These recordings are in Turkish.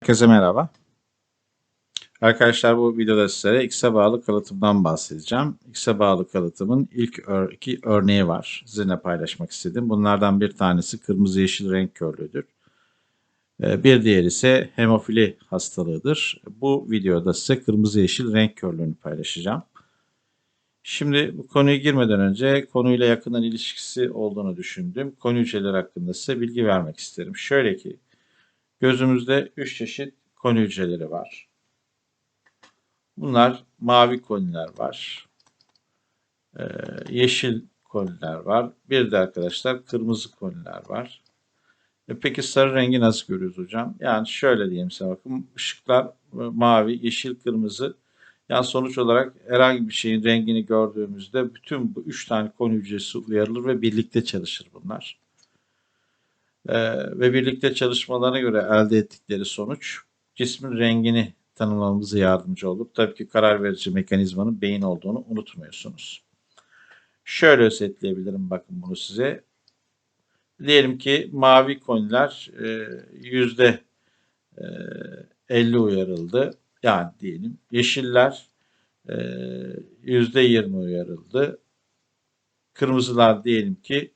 Herkese merhaba. Arkadaşlar bu videoda size X'e bağlı kalıtımdan bahsedeceğim. X'e bağlı kalıtımın ilk ör- iki örneği var. Sizinle paylaşmak istedim. Bunlardan bir tanesi kırmızı yeşil renk körlüğüdür. Ee, Bir diğeri ise hemofili hastalığıdır. Bu videoda size kırmızı yeşil renk körlüğünü paylaşacağım. Şimdi bu konuya girmeden önce konuyla yakından ilişkisi olduğunu düşündüğüm konu hücreleri hakkında size bilgi vermek isterim. Şöyle ki Gözümüzde 3 çeşit koni hücreleri var. Bunlar mavi koniler var. Ee, yeşil koniler var. Bir de arkadaşlar kırmızı koniler var. E peki sarı rengi nasıl görüyoruz hocam? Yani şöyle diyeyim size bakın. ışıklar e, mavi, yeşil, kırmızı. Yani sonuç olarak herhangi bir şeyin rengini gördüğümüzde bütün bu üç tane koni hücresi uyarılır ve birlikte çalışır bunlar. Ee, ve birlikte çalışmalarına göre elde ettikleri sonuç cismin rengini tanımlamamıza yardımcı olur. Tabii ki karar verici mekanizmanın beyin olduğunu unutmuyorsunuz. Şöyle özetleyebilirim bakın bunu size. Diyelim ki mavi koniler e, yüzde e, 50 uyarıldı. Yani diyelim yeşiller e, yüzde 20 uyarıldı. Kırmızılar diyelim ki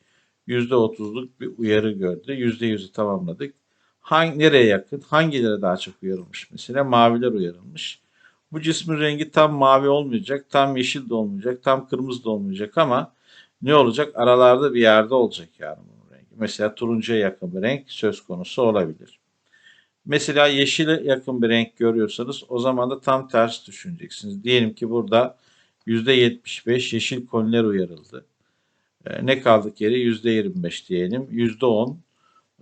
%30'luk bir uyarı gördü. %100'ü tamamladık. Hangi, nereye yakın? Hangileri daha çok uyarılmış? Mesela maviler uyarılmış. Bu cismin rengi tam mavi olmayacak, tam yeşil de olmayacak, tam kırmızı da olmayacak ama ne olacak? Aralarda bir yerde olacak yani bunun rengi. Mesela turuncuya yakın bir renk söz konusu olabilir. Mesela yeşile yakın bir renk görüyorsanız o zaman da tam ters düşüneceksiniz. Diyelim ki burada %75 yeşil koniler uyarıldı. E, ne kaldık yeri? %25 diyelim. %10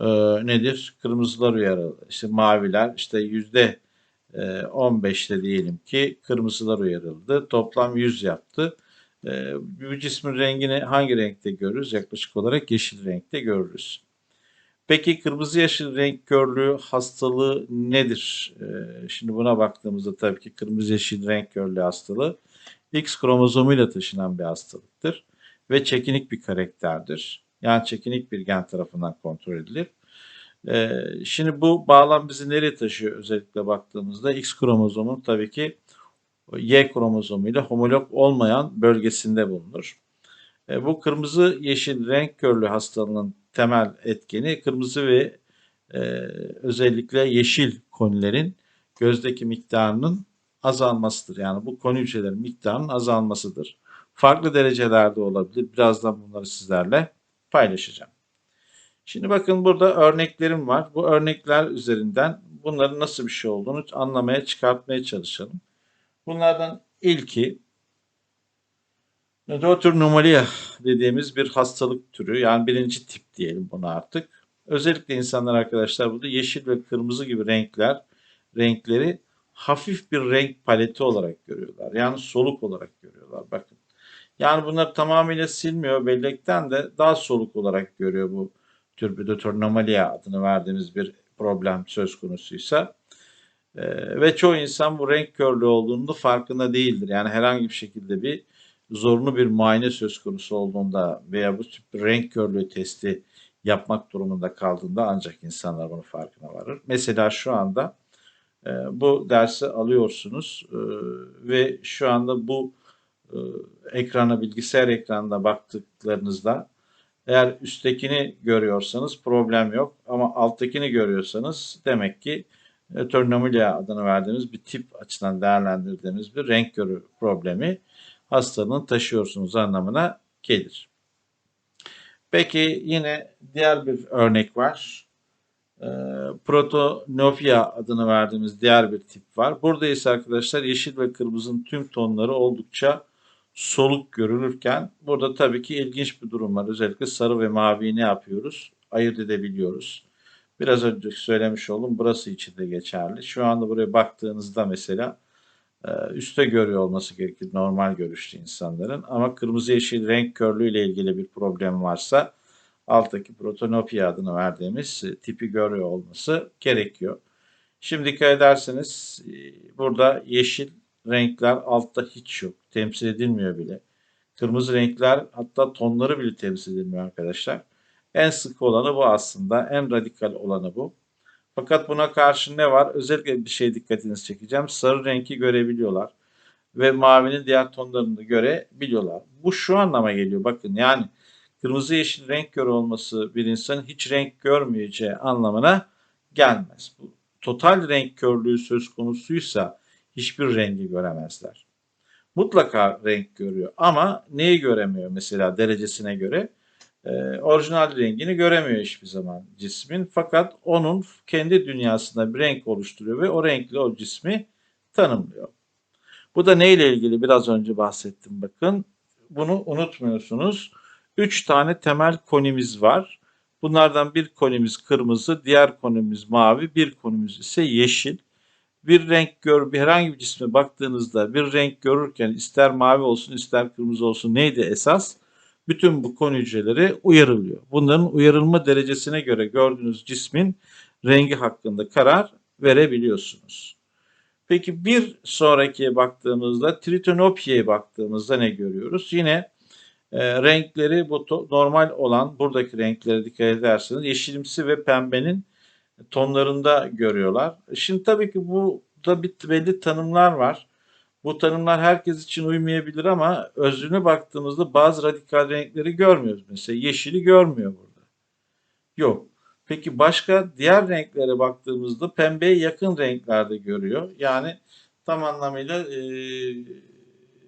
e, nedir? Kırmızılar uyarı, işte maviler, işte yüzde 15'te diyelim ki kırmızılar uyarıldı. Toplam 100 yaptı. E, bu cismin rengini hangi renkte görürüz? Yaklaşık olarak yeşil renkte görürüz. Peki kırmızı yeşil renk körlüğü hastalığı nedir? E, şimdi buna baktığımızda tabii ki kırmızı yeşil renk körlüğü hastalığı X kromozomuyla taşınan bir hastalıktır ve çekinik bir karakterdir. Yani çekinik bir gen tarafından kontrol edilir. Ee, şimdi bu bağlam bizi nereye taşıyor özellikle baktığımızda X kromozomun tabii ki Y kromozomuyla homolog olmayan bölgesinde bulunur. Ee, bu kırmızı yeşil renk körlüğü hastalığının temel etkeni kırmızı ve e, özellikle yeşil konilerin gözdeki miktarının azalmasıdır. Yani bu koni hücrelerin miktarının azalmasıdır farklı derecelerde olabilir. Birazdan bunları sizlerle paylaşacağım. Şimdi bakın burada örneklerim var. Bu örnekler üzerinden bunların nasıl bir şey olduğunu anlamaya, çıkartmaya çalışalım. Bunlardan ilki Nototurnomalia dediğimiz bir hastalık türü. Yani birinci tip diyelim bunu artık. Özellikle insanlar arkadaşlar burada yeşil ve kırmızı gibi renkler, renkleri hafif bir renk paleti olarak görüyorlar. Yani soluk olarak görüyorlar. Bakın yani bunlar tamamıyla silmiyor. Bellekten de daha soluk olarak görüyor bu tür bir dötornomalia adını verdiğimiz bir problem söz konusuysa. Ee, ve çoğu insan bu renk körlüğü olduğunda farkında değildir. Yani herhangi bir şekilde bir zorunlu bir muayene söz konusu olduğunda veya bu tip bir renk körlüğü testi yapmak durumunda kaldığında ancak insanlar bunun farkına varır. Mesela şu anda e, bu dersi alıyorsunuz e, ve şu anda bu ekrana, bilgisayar ekranına baktıklarınızda eğer üsttekini görüyorsanız problem yok ama alttakini görüyorsanız demek ki e, tornamilia adını verdiğimiz bir tip açısından değerlendirdiğimiz bir renk körü problemi hastalığını taşıyorsunuz anlamına gelir. Peki yine diğer bir örnek var. E, protonofia adını verdiğimiz diğer bir tip var. Burada ise arkadaşlar yeşil ve kırmızının tüm tonları oldukça soluk görülürken burada tabii ki ilginç bir durum var. Özellikle sarı ve maviyi ne yapıyoruz? Ayırt edebiliyoruz. Biraz önce söylemiş oldum. Burası için de geçerli. Şu anda buraya baktığınızda mesela e, üste görüyor olması gerekir normal görüşlü insanların. Ama kırmızı yeşil renk körlüğü ile ilgili bir problem varsa alttaki protonopia adını verdiğimiz e, tipi görüyor olması gerekiyor. Şimdi dikkat ederseniz e, burada yeşil renkler altta hiç yok. Temsil edilmiyor bile. Kırmızı renkler hatta tonları bile temsil edilmiyor arkadaşlar. En sık olanı bu aslında. En radikal olanı bu. Fakat buna karşı ne var? Özellikle bir şey dikkatinizi çekeceğim. Sarı rengi görebiliyorlar ve mavinin diğer tonlarını da görebiliyorlar. Bu şu anlama geliyor. Bakın yani kırmızı yeşil renk körü olması bir insanın hiç renk görmeyeceği anlamına gelmez. Bu total renk körlüğü söz konusuysa hiçbir rengi göremezler. Mutlaka renk görüyor ama neyi göremiyor mesela derecesine göre? Ee, orijinal rengini göremiyor hiçbir zaman cismin. Fakat onun kendi dünyasında bir renk oluşturuyor ve o renkle o cismi tanımlıyor. Bu da neyle ilgili biraz önce bahsettim bakın. Bunu unutmuyorsunuz. Üç tane temel konimiz var. Bunlardan bir konimiz kırmızı, diğer konimiz mavi, bir konimiz ise yeşil. Bir renk gör, bir herhangi bir cisme baktığınızda bir renk görürken ister mavi olsun ister kırmızı olsun neydi esas? Bütün bu konu hücreleri uyarılıyor. Bunların uyarılma derecesine göre gördüğünüz cismin rengi hakkında karar verebiliyorsunuz. Peki bir sonrakiye baktığımızda tritonopya'ya baktığımızda ne görüyoruz? Yine e, renkleri bu normal olan buradaki renklere dikkat ederseniz yeşilimsi ve pembenin tonlarında görüyorlar. Şimdi tabii ki bu da belli tanımlar var. Bu tanımlar herkes için uymayabilir ama özlüğüne baktığımızda bazı radikal renkleri görmüyoruz. Mesela yeşili görmüyor burada. Yok. Peki başka diğer renklere baktığımızda pembeye yakın renklerde görüyor. Yani tam anlamıyla e,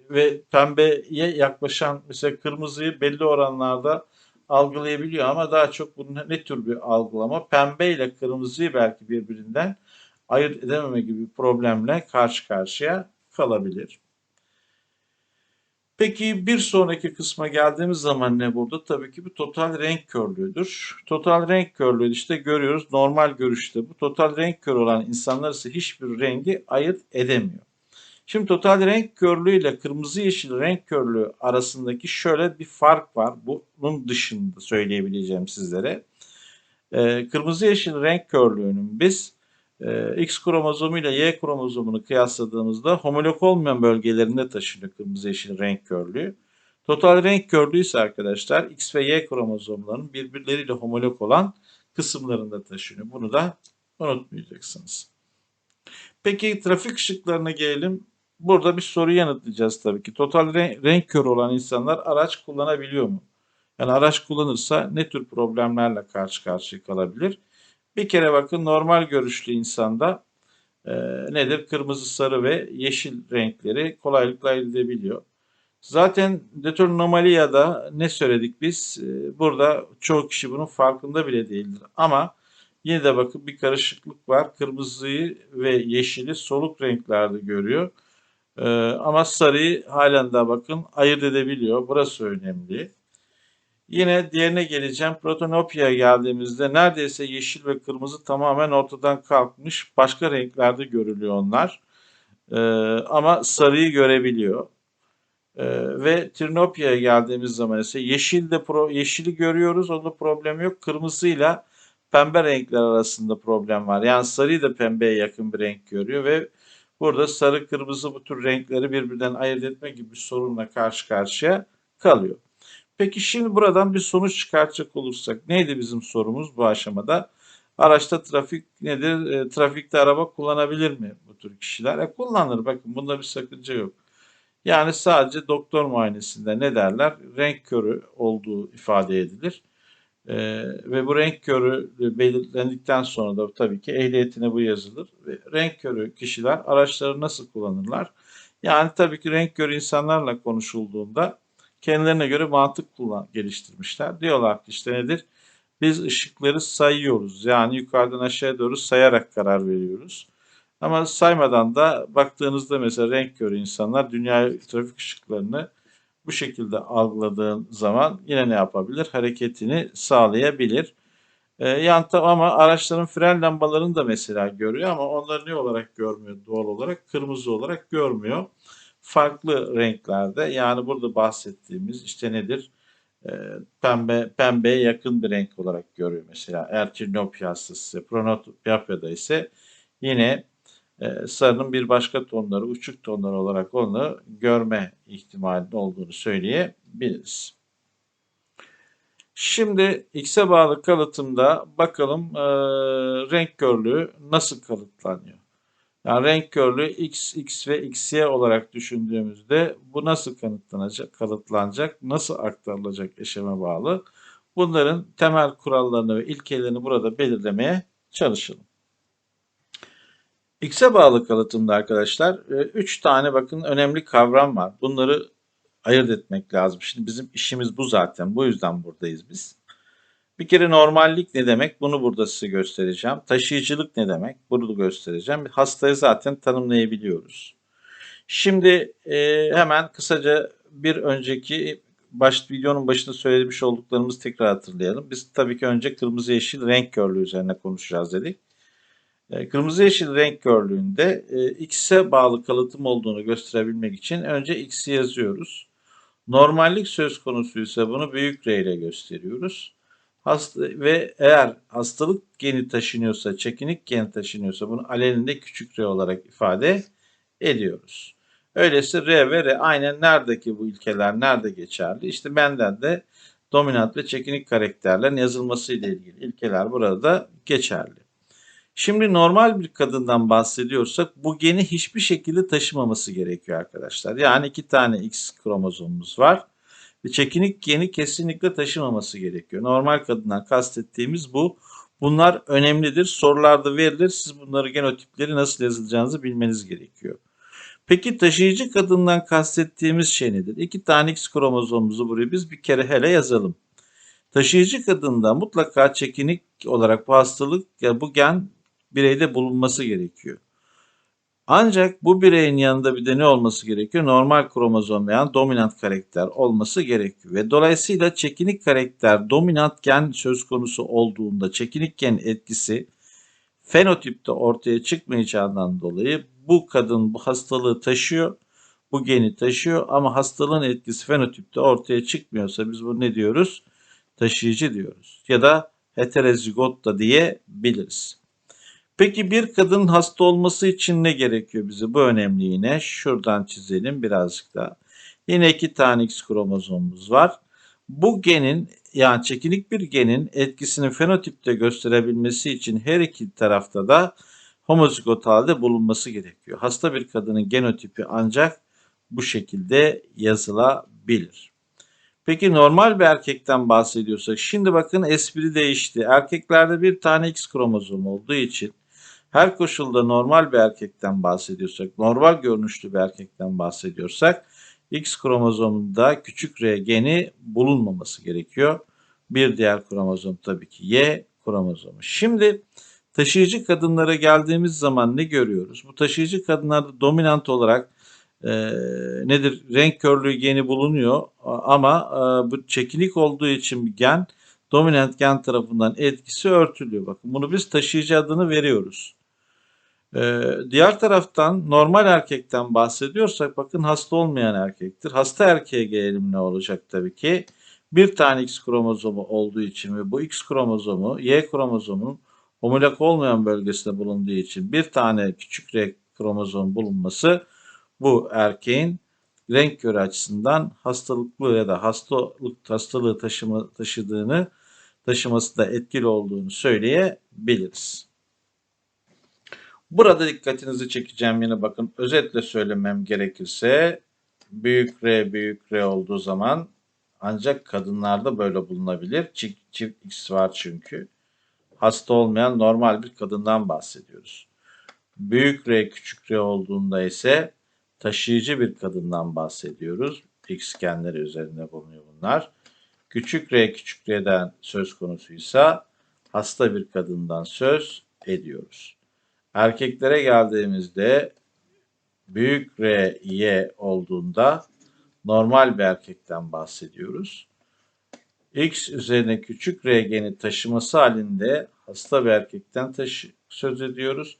ve pembeye yaklaşan mesela kırmızıyı belli oranlarda algılayabiliyor ama daha çok bunun ne tür bir algılama? Pembe ile kırmızıyı belki birbirinden ayırt edememe gibi problemle karşı karşıya kalabilir. Peki bir sonraki kısma geldiğimiz zaman ne burada? Tabii ki bu total renk körlüğüdür. Total renk körlüğü işte görüyoruz normal görüşte. Bu total renk körü olan insanlar ise hiçbir rengi ayırt edemiyor. Şimdi total renk körlüğü ile kırmızı yeşil renk körlüğü arasındaki şöyle bir fark var. Bunun dışında söyleyebileceğim sizlere. Ee, kırmızı yeşil renk körlüğünün biz e, X kromozomu ile Y kromozomunu kıyasladığımızda homolog olmayan bölgelerinde taşınıyor kırmızı yeşil renk körlüğü. Total renk körlüğü ise arkadaşlar X ve Y kromozomlarının birbirleriyle homolog olan kısımlarında taşınıyor. Bunu da unutmayacaksınız. Peki trafik ışıklarına gelelim. Burada bir soru yanıtlayacağız tabii ki. Total renk, renk körü olan insanlar araç kullanabiliyor mu? Yani araç kullanırsa ne tür problemlerle karşı karşıya kalabilir? Bir kere bakın normal görüşlü insanda e, nedir? Kırmızı, sarı ve yeşil renkleri kolaylıkla elde edebiliyor. Zaten deternomaliyada ne söyledik biz? E, burada çoğu kişi bunun farkında bile değildir. Ama yine de bakın bir karışıklık var. Kırmızıyı ve yeşili soluk renklerde görüyor. E, ama sarıyı halen daha bakın ayırt edebiliyor. Burası önemli. Yine diğerine geleceğim. Protonopya'ya geldiğimizde neredeyse yeşil ve kırmızı tamamen ortadan kalkmış. Başka renklerde görülüyor onlar. Ee, ama sarıyı görebiliyor. Ee, ve Trinopya'ya geldiğimiz zaman ise yeşilde pro, yeşili görüyoruz. Onda problem yok. Kırmızıyla pembe renkler arasında problem var. Yani sarıyı da pembeye yakın bir renk görüyor ve burada sarı kırmızı bu tür renkleri birbirinden ayırt etme gibi bir sorunla karşı karşıya kalıyor. Peki şimdi buradan bir sonuç çıkartacak olursak neydi bizim sorumuz bu aşamada? Araçta trafik nedir? E, trafikte araba kullanabilir mi bu tür kişiler? E, kullanır bakın bunda bir sakınca yok. Yani sadece doktor muayenesinde ne derler? Renk körü olduğu ifade edilir. E, ve bu renk körü belirlendikten sonra da tabii ki ehliyetine bu yazılır. Ve renk körü kişiler araçları nasıl kullanırlar? Yani tabii ki renk körü insanlarla konuşulduğunda kendilerine göre mantık kullan geliştirmişler. Diyorlar ki işte nedir? Biz ışıkları sayıyoruz. Yani yukarıdan aşağıya doğru sayarak karar veriyoruz. Ama saymadan da baktığınızda mesela renk körü insanlar dünya trafik ışıklarını bu şekilde algıladığın zaman yine ne yapabilir? Hareketini sağlayabilir. Ee, yani ama araçların fren lambalarını da mesela görüyor ama onları ne olarak görmüyor doğal olarak? Kırmızı olarak görmüyor farklı renklerde yani burada bahsettiğimiz işte nedir? E, pembe pembeye yakın bir renk olarak görüyor mesela. Eğer Kirnopya hastası Pronopya'da ise yine e, sarının bir başka tonları, uçuk tonları olarak onu görme ihtimalinin olduğunu söyleyebiliriz. Şimdi X'e bağlı kalıtımda bakalım e, renk körlüğü nasıl kalıtlanıyor? Yani renk körlüğü X, X ve XY olarak düşündüğümüzde bu nasıl kanıtlanacak, kalıtlanacak, nasıl aktarılacak eşeme bağlı? Bunların temel kurallarını ve ilkelerini burada belirlemeye çalışalım. X'e bağlı kalıtımda arkadaşlar 3 tane bakın önemli kavram var. Bunları ayırt etmek lazım. Şimdi bizim işimiz bu zaten. Bu yüzden buradayız biz. Bir kere normallik ne demek? Bunu burada size göstereceğim. Taşıyıcılık ne demek? Bunu göstereceğim. Hastayı zaten tanımlayabiliyoruz. Şimdi e, hemen kısaca bir önceki baş, videonun başında söylemiş olduklarımızı tekrar hatırlayalım. Biz tabii ki önce kırmızı yeşil renk körlüğü üzerine konuşacağız dedik. E, kırmızı yeşil renk körlüğünde e, X'e bağlı kalıtım olduğunu gösterebilmek için önce X'i yazıyoruz. Normallik söz konusu ise bunu büyük R ile gösteriyoruz. Hasta, ve eğer hastalık geni taşınıyorsa, çekinik geni taşınıyorsa bunu aleninde küçük R olarak ifade ediyoruz. Öyleyse R ve R aynen neredeki bu ilkeler nerede geçerli? İşte benden de dominant ve çekinik karakterlerin yazılması ile ilgili ilkeler burada geçerli. Şimdi normal bir kadından bahsediyorsak bu geni hiçbir şekilde taşımaması gerekiyor arkadaşlar. Yani iki tane X kromozomumuz var. Ve çekinik geni kesinlikle taşımaması gerekiyor. Normal kadından kastettiğimiz bu. Bunlar önemlidir. Sorularda verilir. Siz bunları genotipleri nasıl yazılacağınızı bilmeniz gerekiyor. Peki taşıyıcı kadından kastettiğimiz şey nedir? İki tane X kromozomumuzu buraya biz bir kere hele yazalım. Taşıyıcı kadında mutlaka çekinik olarak bu hastalık bu gen bireyde bulunması gerekiyor. Ancak bu bireyin yanında bir de ne olması gerekiyor? Normal kromozom veya dominant karakter olması gerekiyor. Ve dolayısıyla çekinik karakter dominant gen söz konusu olduğunda çekinik gen etkisi fenotipte ortaya çıkmayacağından dolayı bu kadın bu hastalığı taşıyor, bu geni taşıyor ama hastalığın etkisi fenotipte ortaya çıkmıyorsa biz bunu ne diyoruz? Taşıyıcı diyoruz. Ya da heterozigot da diyebiliriz. Peki bir kadının hasta olması için ne gerekiyor bize? Bu önemli yine. Şuradan çizelim birazcık daha. Yine iki tane X kromozomumuz var. Bu genin yani çekinik bir genin etkisini fenotipte gösterebilmesi için her iki tarafta da homozigot halde bulunması gerekiyor. Hasta bir kadının genotipi ancak bu şekilde yazılabilir. Peki normal bir erkekten bahsediyorsak şimdi bakın espri değişti. Erkeklerde bir tane X kromozom olduğu için her koşulda normal bir erkekten bahsediyorsak, normal görünüşlü bir erkekten bahsediyorsak X kromozomunda küçük R geni bulunmaması gerekiyor. Bir diğer kromozom tabii ki Y kromozomu. Şimdi taşıyıcı kadınlara geldiğimiz zaman ne görüyoruz? Bu taşıyıcı kadınlarda dominant olarak e, nedir? Renk körlüğü geni bulunuyor ama e, bu çekinik olduğu için gen dominant gen tarafından etkisi örtülüyor. Bakın bunu biz taşıyıcı adını veriyoruz. Ee, diğer taraftan normal erkekten bahsediyorsak bakın hasta olmayan erkektir. Hasta erkeğe gelelim ne olacak tabii ki. Bir tane X kromozomu olduğu için ve bu X kromozomu Y kromozomunun homolog olmayan bölgesinde bulunduğu için bir tane küçük R kromozom bulunması bu erkeğin renk körü açısından hastalıklı ya da hastalık hastalığı taşıma, taşıdığını taşıması da etkili olduğunu söyleyebiliriz. Burada dikkatinizi çekeceğim yine bakın özetle söylemem gerekirse büyük R büyük R olduğu zaman ancak kadınlarda böyle bulunabilir. Çift, çift X var çünkü. Hasta olmayan normal bir kadından bahsediyoruz. Büyük R küçük R olduğunda ise taşıyıcı bir kadından bahsediyoruz. X genleri üzerinde bulunuyor bunlar. Küçük R küçük R'den söz konusuysa hasta bir kadından söz ediyoruz. Erkeklere geldiğimizde büyük R, Y olduğunda normal bir erkekten bahsediyoruz. X üzerine küçük R geni taşıması halinde hasta bir erkekten taşı söz ediyoruz.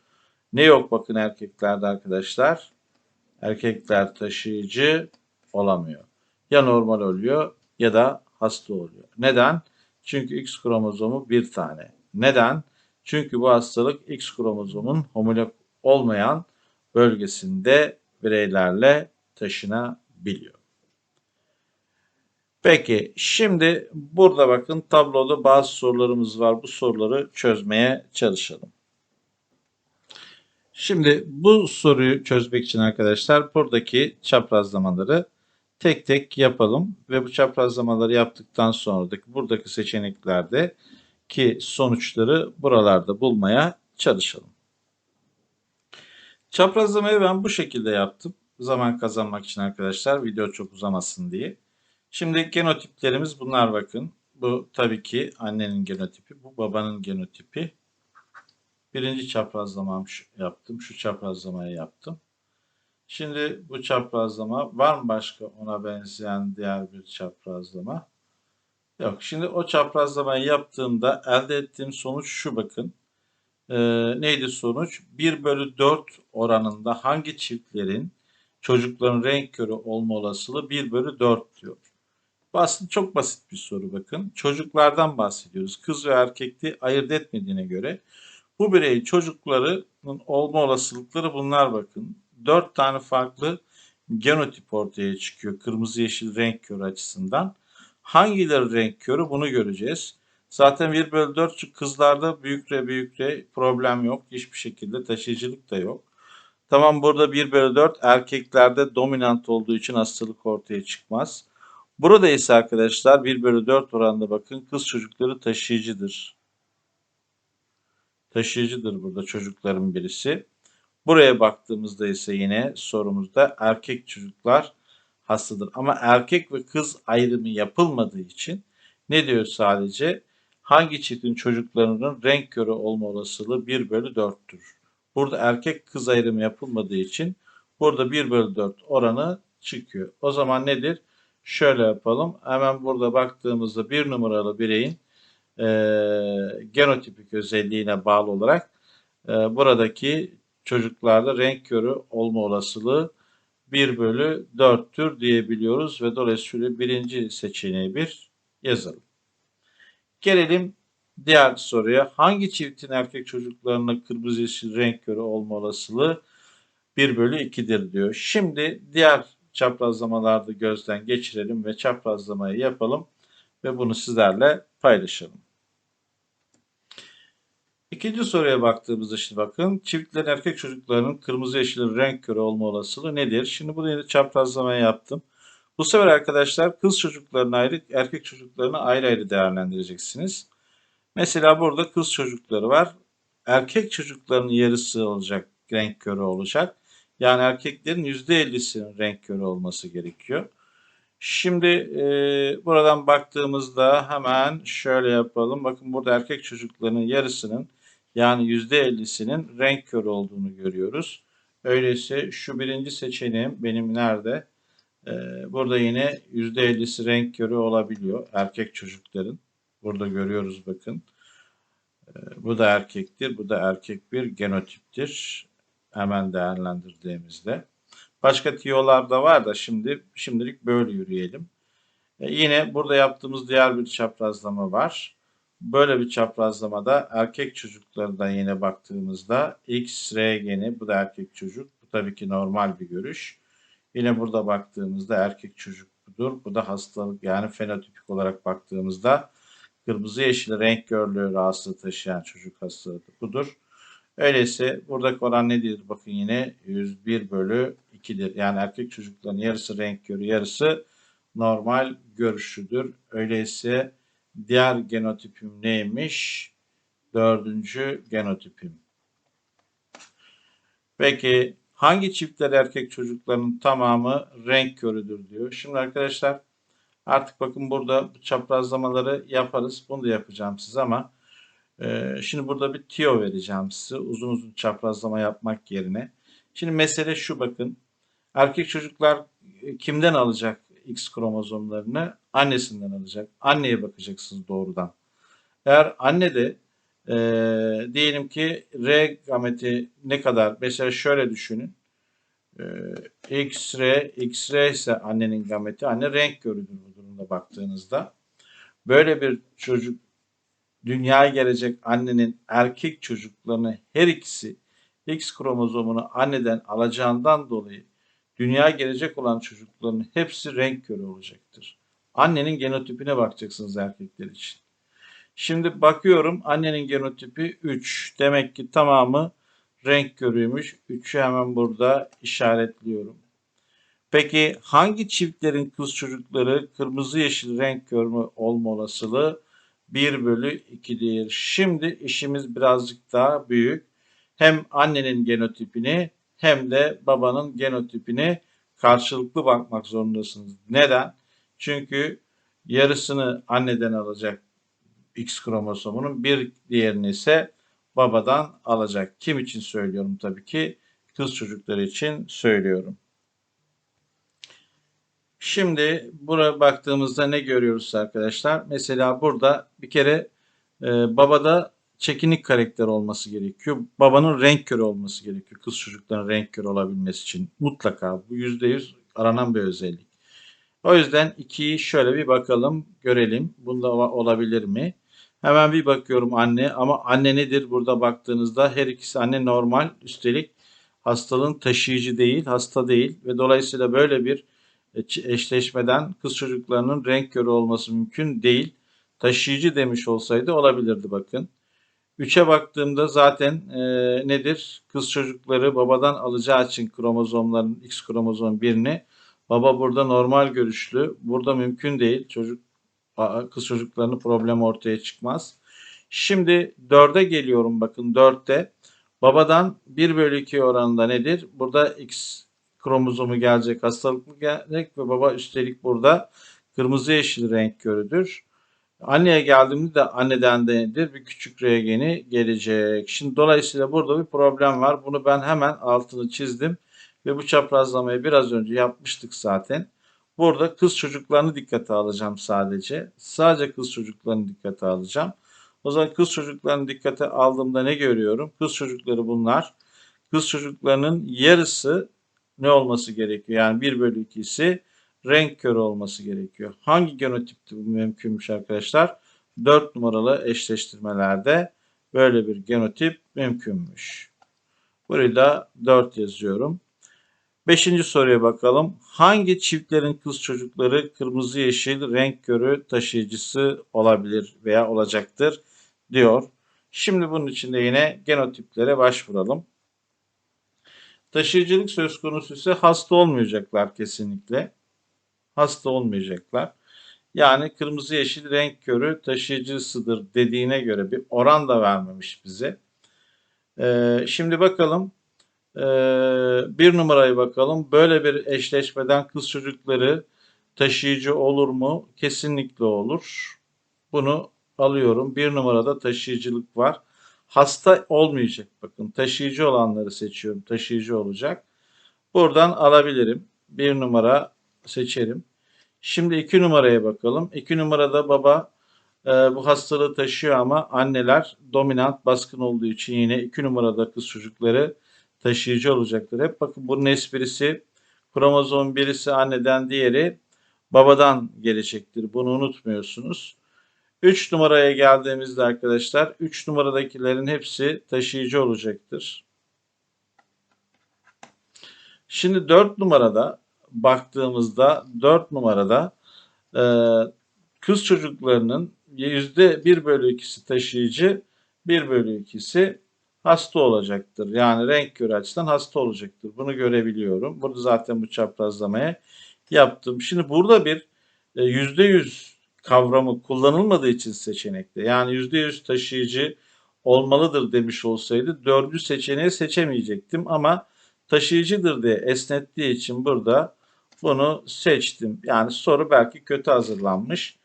Ne yok bakın erkeklerde arkadaşlar? Erkekler taşıyıcı olamıyor. Ya normal oluyor ya da hasta oluyor. Neden? Çünkü X kromozomu bir tane. Neden? Çünkü bu hastalık X kromozomun homolog olmayan bölgesinde bireylerle taşınabiliyor. Peki şimdi burada bakın tabloda bazı sorularımız var. Bu soruları çözmeye çalışalım. Şimdi bu soruyu çözmek için arkadaşlar buradaki çaprazlamaları tek tek yapalım ve bu çaprazlamaları yaptıktan sonraki buradaki seçeneklerde ki sonuçları buralarda bulmaya çalışalım. Çaprazlamayı ben bu şekilde yaptım. Zaman kazanmak için arkadaşlar video çok uzamasın diye. Şimdi genotiplerimiz bunlar bakın. Bu tabii ki annenin genotipi, bu babanın genotipi. Birinci çaprazlamam şu- yaptım, şu çaprazlamayı yaptım. Şimdi bu çaprazlama var mı başka ona benzeyen diğer bir çaprazlama? Yok. Şimdi o çaprazlamayı yaptığımda elde ettiğim sonuç şu bakın. Ee, neydi sonuç? 1 bölü 4 oranında hangi çiftlerin çocukların renk körü olma olasılığı 1 bölü 4 diyor. Bu aslında çok basit bir soru bakın. Çocuklardan bahsediyoruz. Kız ve erkekli ayırt etmediğine göre bu bireyin çocuklarının olma olasılıkları bunlar bakın. 4 tane farklı genotip ortaya çıkıyor kırmızı yeşil renk körü açısından. Hangileri renk körü bunu göreceğiz. Zaten 1 bölü 4 şu kızlarda büyük re problem yok. Hiçbir şekilde taşıyıcılık da yok. Tamam burada 1 bölü 4 erkeklerde dominant olduğu için hastalık ortaya çıkmaz. Burada ise arkadaşlar 1 bölü 4 oranında bakın kız çocukları taşıyıcıdır. Taşıyıcıdır burada çocukların birisi. Buraya baktığımızda ise yine sorumuzda erkek çocuklar hastadır. Ama erkek ve kız ayrımı yapılmadığı için ne diyor sadece? Hangi çiftin çocuklarının renk körü olma olasılığı 1 bölü 4'tür. Burada erkek kız ayrımı yapılmadığı için burada 1 bölü 4 oranı çıkıyor. O zaman nedir? Şöyle yapalım. Hemen burada baktığımızda bir numaralı bireyin e, genotipik özelliğine bağlı olarak e, buradaki çocuklarda renk körü olma olasılığı 1 bölü 4'tür diyebiliyoruz ve dolayısıyla birinci seçeneği bir yazalım. Gelelim diğer soruya. Hangi çiftin erkek çocuklarına kırmızı yeşil renk körü olma olasılığı 1 bölü 2'dir diyor. Şimdi diğer çaprazlamalarda gözden geçirelim ve çaprazlamayı yapalım ve bunu sizlerle paylaşalım. İkinci soruya baktığımızda şimdi bakın çiftlerin erkek çocuklarının kırmızı yeşil renk körü olma olasılığı nedir? Şimdi bunu yine çaprazlama yaptım. Bu sefer arkadaşlar kız çocuklarını ayrı, erkek çocuklarını ayrı ayrı değerlendireceksiniz. Mesela burada kız çocukları var. Erkek çocukların yarısı olacak, renk körü olacak. Yani erkeklerin %50'sinin renk körü olması gerekiyor. Şimdi e, buradan baktığımızda hemen şöyle yapalım. Bakın burada erkek çocuklarının yarısının yani %50'sinin renk körü olduğunu görüyoruz. Öyleyse şu birinci seçeneğim benim nerede? Ee, burada yine %50'si renk körü olabiliyor erkek çocukların. Burada görüyoruz bakın. Ee, bu da erkektir. Bu da erkek bir genotiptir. Hemen değerlendirdiğimizde. Başka tiyolar da var da şimdi şimdilik böyle yürüyelim. Ee, yine burada yaptığımız diğer bir çaprazlama var. Böyle bir çaprazlamada erkek çocuklarından yine baktığımızda X, R geni bu da erkek çocuk. Bu tabii ki normal bir görüş. Yine burada baktığımızda erkek çocuk budur. Bu da hastalık yani fenotipik olarak baktığımızda kırmızı yeşil renk körlüğü rahatsızlığı taşıyan çocuk hastalığı budur. Öyleyse buradaki oran nedir? Bakın yine 101 bölü 2'dir. Yani erkek çocukların yarısı renk körü yarısı normal görüşüdür. Öyleyse diğer genotipim neymiş? Dördüncü genotipim. Peki hangi çiftler erkek çocukların tamamı renk körüdür diyor. Şimdi arkadaşlar artık bakın burada çaprazlamaları yaparız. Bunu da yapacağım size ama e, şimdi burada bir tiyo vereceğim size uzun uzun çaprazlama yapmak yerine. Şimdi mesele şu bakın. Erkek çocuklar e, kimden alacak X kromozomlarını? Annesinden alacak. Anneye bakacaksınız doğrudan. Eğer anne de e, diyelim ki R gameti ne kadar? Mesela şöyle düşünün. E, X-R, X-R ise annenin gameti. Anne renk görüdür bu durumda baktığınızda. Böyle bir çocuk dünyaya gelecek annenin erkek çocuklarını her ikisi X kromozomunu anneden alacağından dolayı dünyaya gelecek olan çocukların hepsi renk körü olacaktır. Annenin genotipine bakacaksınız erkekler için. Şimdi bakıyorum annenin genotipi 3. Demek ki tamamı renk körüymüş. 3'ü hemen burada işaretliyorum. Peki hangi çiftlerin kız çocukları kırmızı yeşil renk körü olma olasılığı 1 bölü 2'dir. Şimdi işimiz birazcık daha büyük. Hem annenin genotipini hem de babanın genotipini karşılıklı bakmak zorundasınız. Neden? Çünkü yarısını anneden alacak X kromosomunun bir diğerini ise babadan alacak. Kim için söylüyorum tabii ki? Kız çocukları için söylüyorum. Şimdi buraya baktığımızda ne görüyoruz arkadaşlar? Mesela burada bir kere e, babada çekinik karakter olması gerekiyor. Babanın renk körü olması gerekiyor. Kız çocukların renk körü olabilmesi için. Mutlaka bu %100 aranan bir özellik. O yüzden 2'yi şöyle bir bakalım, görelim. Bunda olabilir mi? Hemen bir bakıyorum anne ama anne nedir burada baktığınızda her ikisi anne normal. Üstelik hastalığın taşıyıcı değil, hasta değil ve dolayısıyla böyle bir eşleşmeden kız çocuklarının renk körü olması mümkün değil. Taşıyıcı demiş olsaydı olabilirdi bakın. 3'e baktığımda zaten e, nedir? Kız çocukları babadan alacağı için kromozomların X kromozom birini baba burada normal görüşlü. Burada mümkün değil. Çocuk kız çocuklarının problemi ortaya çıkmaz. Şimdi 4'e geliyorum bakın 4'te. Babadan 1 bölü 2 oranında nedir? Burada X kromozomu gelecek, hastalıklı gelecek ve baba üstelik burada kırmızı yeşil renk körüdür. Anneye geldiğimde de anneden de? Bir küçük R gelecek. Şimdi dolayısıyla burada bir problem var. Bunu ben hemen altını çizdim ve bu çaprazlamayı biraz önce yapmıştık zaten. Burada kız çocuklarını dikkate alacağım sadece. Sadece kız çocuklarını dikkate alacağım. O zaman kız çocuklarını dikkate aldığımda ne görüyorum? Kız çocukları bunlar. Kız çocuklarının yarısı ne olması gerekiyor? Yani 1 bölü 2'si renk körü olması gerekiyor. Hangi genotipte bu mümkünmüş arkadaşlar? 4 numaralı eşleştirmelerde böyle bir genotip mümkünmüş. Burayı da 4 yazıyorum. Beşinci soruya bakalım. Hangi çiftlerin kız çocukları kırmızı yeşil renk körü taşıyıcısı olabilir veya olacaktır diyor. Şimdi bunun için de yine genotiplere başvuralım. Taşıyıcılık söz konusu ise hasta olmayacaklar kesinlikle. Hasta olmayacaklar. Yani kırmızı yeşil renk körü taşıyıcısıdır dediğine göre bir oran da vermemiş bize. Ee, şimdi bakalım ee, bir numarayı bakalım. Böyle bir eşleşmeden kız çocukları taşıyıcı olur mu? Kesinlikle olur. Bunu alıyorum. Bir numarada taşıyıcılık var. Hasta olmayacak. Bakın taşıyıcı olanları seçiyorum. Taşıyıcı olacak. Buradan alabilirim. Bir numara seçerim. Şimdi iki numaraya bakalım. İki numarada baba e, bu hastalığı taşıyor ama anneler dominant baskın olduğu için yine iki numarada kız çocukları taşıyıcı olacaktır. Hep bakın bunun esprisi kromozom birisi anneden diğeri babadan gelecektir. Bunu unutmuyorsunuz. 3 numaraya geldiğimizde arkadaşlar 3 numaradakilerin hepsi taşıyıcı olacaktır. Şimdi 4 numarada baktığımızda 4 numarada e, kız çocuklarının %1 bölü 2'si taşıyıcı 1 bölü 2'si hasta olacaktır. Yani renk körü açısından hasta olacaktır. Bunu görebiliyorum. Burada zaten bu çaprazlamaya yaptım. Şimdi burada bir %100 e, kavramı kullanılmadığı için seçenekte yani %100 taşıyıcı olmalıdır demiş olsaydı dördüncü seçeneği seçemeyecektim ama taşıyıcıdır diye esnettiği için burada bunu seçtim. Yani soru belki kötü hazırlanmış.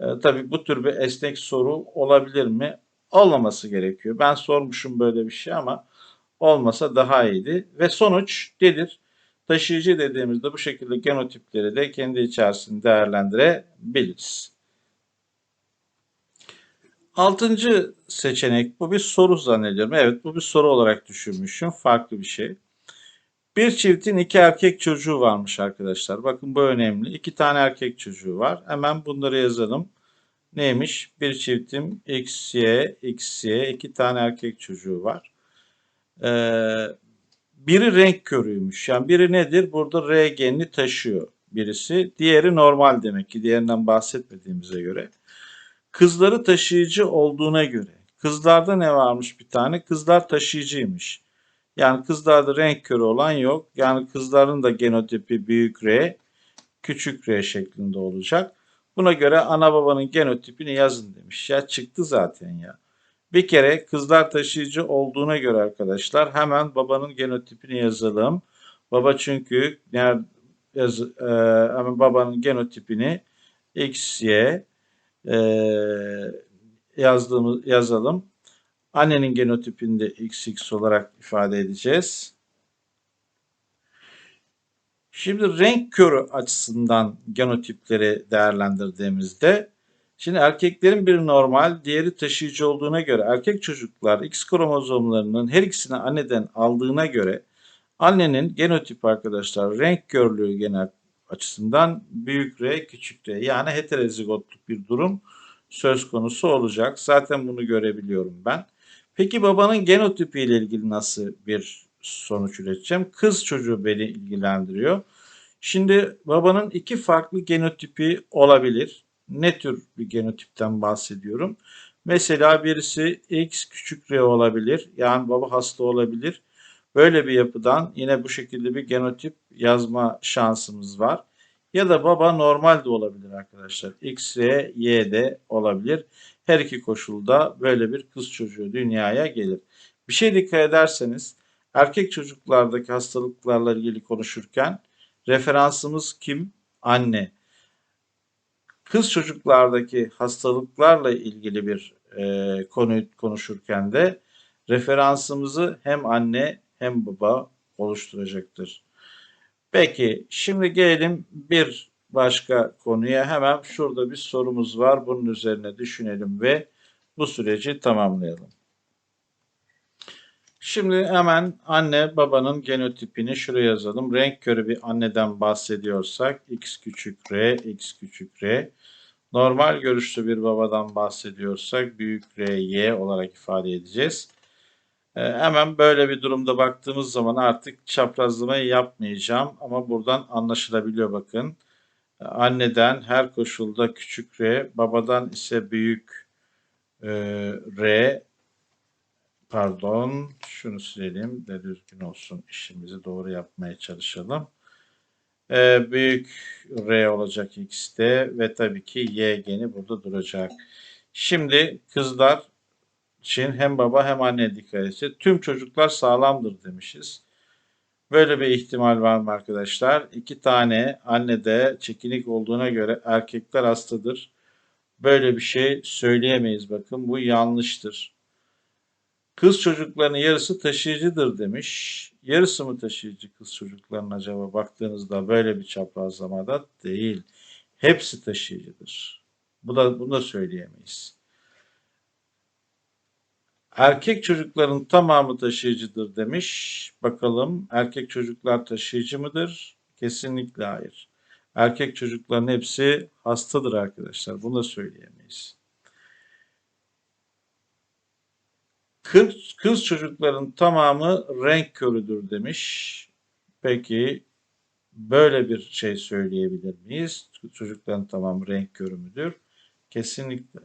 E, tabii bu tür bir esnek soru olabilir mi? Olmaması gerekiyor. Ben sormuşum böyle bir şey ama olmasa daha iyiydi. Ve sonuç nedir? Taşıyıcı dediğimizde bu şekilde genotipleri de kendi içerisinde değerlendirebiliriz. Altıncı seçenek bu bir soru zannediyorum. Evet bu bir soru olarak düşünmüşüm. Farklı bir şey. Bir çiftin iki erkek çocuğu varmış arkadaşlar. Bakın bu önemli. İki tane erkek çocuğu var. Hemen bunları yazalım. Neymiş? Bir çiftim XY, XY iki tane erkek çocuğu var. Ee, biri renk körüymüş. Yani biri nedir? Burada R genini taşıyor. birisi, diğeri normal demek ki diğerinden bahsetmediğimize göre. Kızları taşıyıcı olduğuna göre. Kızlarda ne varmış bir tane? Kızlar taşıyıcıymış. Yani kızlarda renk körü olan yok. Yani kızların da genotipi büyük R, küçük R şeklinde olacak. Buna göre ana babanın genotipini yazın demiş. Ya çıktı zaten ya. Bir kere kızlar taşıyıcı olduğuna göre arkadaşlar hemen babanın genotipini yazalım. Baba çünkü yani yaz, e, hemen babanın genotipini XY e, yazdığımız yazalım. Annenin genotipini de XX olarak ifade edeceğiz. Şimdi renk körü açısından genotipleri değerlendirdiğimizde şimdi erkeklerin biri normal, diğeri taşıyıcı olduğuna göre erkek çocuklar X kromozomlarının her ikisini anneden aldığına göre annenin genotipi arkadaşlar renk körlüğü genel açısından büyük R küçük R yani heterozigotluk bir durum söz konusu olacak. Zaten bunu görebiliyorum ben. Peki babanın genotipi ile ilgili nasıl bir sonuç üreteceğim? Kız çocuğu beni ilgilendiriyor. Şimdi babanın iki farklı genotipi olabilir. Ne tür bir genotipten bahsediyorum? Mesela birisi X küçük R olabilir. Yani baba hasta olabilir. Böyle bir yapıdan yine bu şekilde bir genotip yazma şansımız var. Ya da baba normal de olabilir arkadaşlar. X, Y, de olabilir. Her iki koşulda böyle bir kız çocuğu dünyaya gelir. Bir şey dikkat ederseniz erkek çocuklardaki hastalıklarla ilgili konuşurken referansımız kim? Anne. Kız çocuklardaki hastalıklarla ilgili bir e, konuyu konuşurken de referansımızı hem anne hem baba oluşturacaktır. Peki şimdi gelelim bir başka konuya. Hemen şurada bir sorumuz var. Bunun üzerine düşünelim ve bu süreci tamamlayalım. Şimdi hemen anne babanın genotipini şuraya yazalım. Renk körü bir anneden bahsediyorsak x küçük r, x küçük r. Normal görüşlü bir babadan bahsediyorsak büyük r, y olarak ifade edeceğiz. Ee, hemen böyle bir durumda baktığımız zaman artık çaprazlamayı yapmayacağım. Ama buradan anlaşılabiliyor bakın. Anneden her koşulda küçük r, babadan ise büyük e, r pardon şunu silelim de düzgün olsun işimizi doğru yapmaya çalışalım. Ee, büyük R olacak X'te ve tabii ki Y geni burada duracak. Şimdi kızlar için hem baba hem anne dikkat etse tüm çocuklar sağlamdır demişiz. Böyle bir ihtimal var mı arkadaşlar? İki tane anne de çekinik olduğuna göre erkekler hastadır. Böyle bir şey söyleyemeyiz bakın bu yanlıştır. Kız çocuklarının yarısı taşıyıcıdır demiş. Yarısı mı taşıyıcı kız çocuklarının acaba baktığınızda böyle bir çaprazlamada değil. Hepsi taşıyıcıdır. Bu da bunu da söyleyemeyiz. Erkek çocukların tamamı taşıyıcıdır demiş. Bakalım erkek çocuklar taşıyıcı mıdır? Kesinlikle hayır. Erkek çocukların hepsi hastadır arkadaşlar. Bunu da söyleyemeyiz. Kız, kız çocukların tamamı renk körüdür demiş. Peki böyle bir şey söyleyebilir miyiz? Çocukların tamamı renk körü müdür? Kesinlikle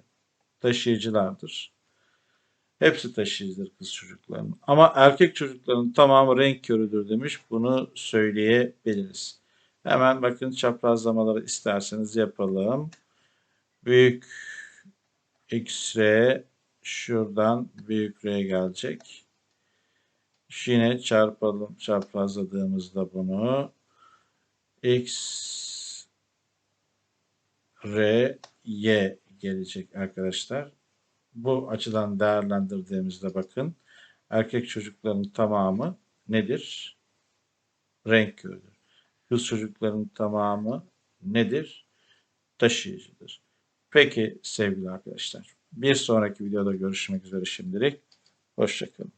taşıyıcılardır. Hepsi taşıyıcıdır kız çocukların. Ama erkek çocukların tamamı renk körüdür demiş. Bunu söyleyebiliriz. Hemen bakın çaprazlamaları isterseniz yapalım. Büyük X-ray şuradan büyük R gelecek. Yine çarpalım çaprazladığımızda bunu X R Y gelecek arkadaşlar. Bu açıdan değerlendirdiğimizde bakın erkek çocukların tamamı nedir? Renk körüdür. Kız çocukların tamamı nedir? Taşıyıcıdır. Peki sevgili arkadaşlar. Bir sonraki videoda görüşmek üzere şimdilik. Hoşçakalın.